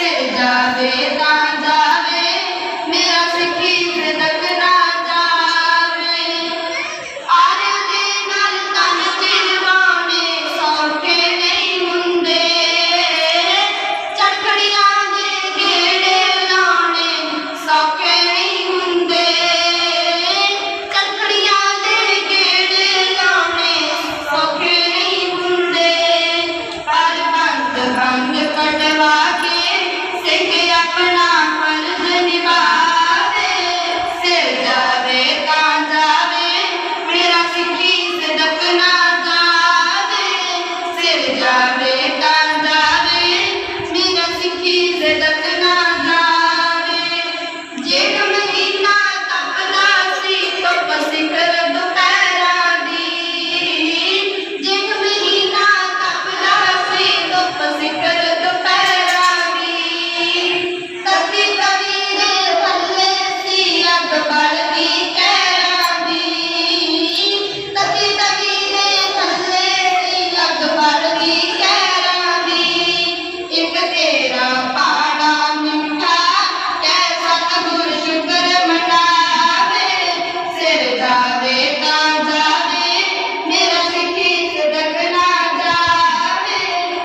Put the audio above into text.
စေကြသေးတာ era parte